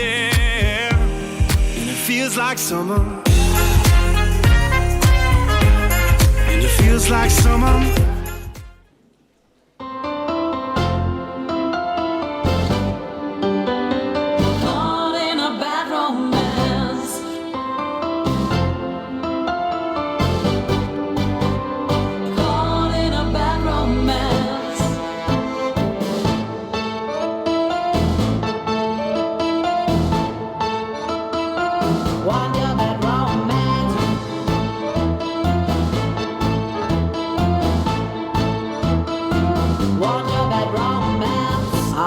there. And it feels like summer. And it feels like summer.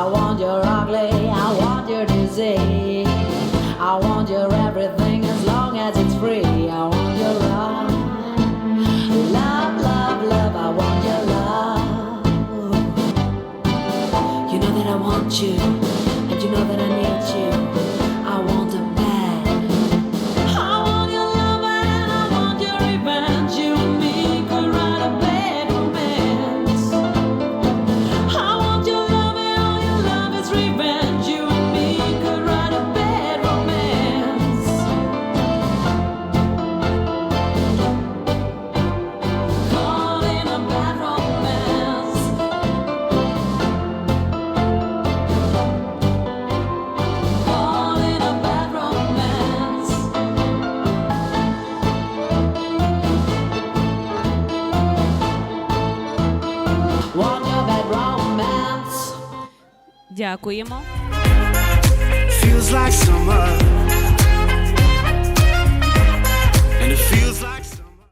I want your ugly. I want your disease. I want your everything as long as it's free. I want your love. Love, love, love. I want your love. You know that I want you. Дякуємо. Feels like summer.